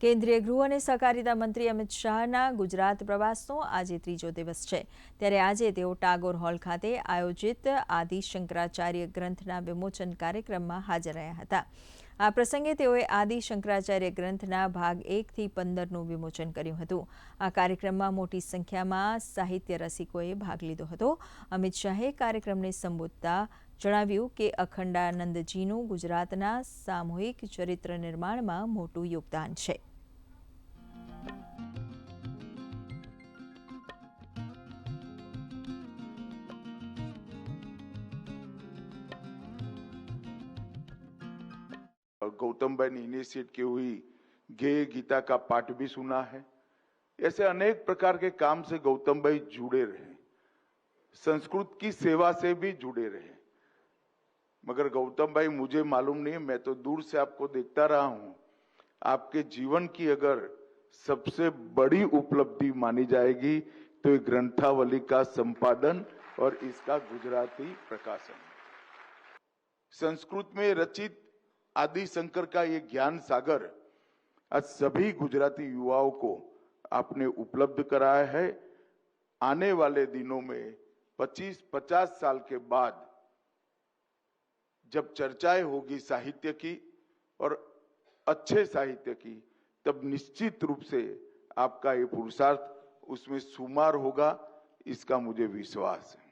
કેન્દ્રીય ગૃહ અને સહકારિતા મંત્રી અમિત શાહના ગુજરાત પ્રવાસનો આજે ત્રીજો દિવસ છે. ત્યારે આજે તેઓ ટાગોર હોલ ખાતે આયોજિત આદિ શંકરાચાર્ય ગ્રંથના વિમોચન કાર્યક્રમમાં હાજર રહ્યા હતા. આ પ્રસંગે તેઓએ આદિ શંકરાચાર્ય ગ્રંથના ભાગ એકથી પંદરનું વિમોચન કર્યું હતું. આ કાર્યક્રમમાં મોટી સંખ્યામાં સાહિત્ય રસિકોએ ભાગ લીધો હતો. અમિત શાહે કાર્યક્રમને સંબોધતા જણાવ્યું કે અખંડાનંદજીનું ગુજરાતના સામૂહિક ચરિત્ર નિર્માણમાં મોટું યોગદાન છે गौतम भाई ने इनिशिएट की हुई गेय गीता का पाठ भी सुना है ऐसे अनेक प्रकार के काम से गौतम भाई जुड़े रहे संस्कृत की सेवा से भी जुड़े रहे मगर गौतम भाई, मुझे मालूम नहीं है मैं तो दूर से आपको देखता रहा हूँ। आपके जीवन की अगर सबसे बड़ी उपलब्धि मानी जाएगी तो ये ग्रंथावली का संपादन और इसका गुजराती प्रकाशन। संस्कृत में रचित आदि शंकर का ये ज्ञान सागर आज सभी गुजराती युवाओं को आपने उपलब्ध कराया है। आने वाले दिनों में 25-50 साल के बाद जब चर्चाएँ होगी साहित्य की और अच्छे साहित्य की, तब निश्चित रूप से आपका ये पुरुषार्थ उसमें सुमार होगा, इसका मुझे विश्वास है।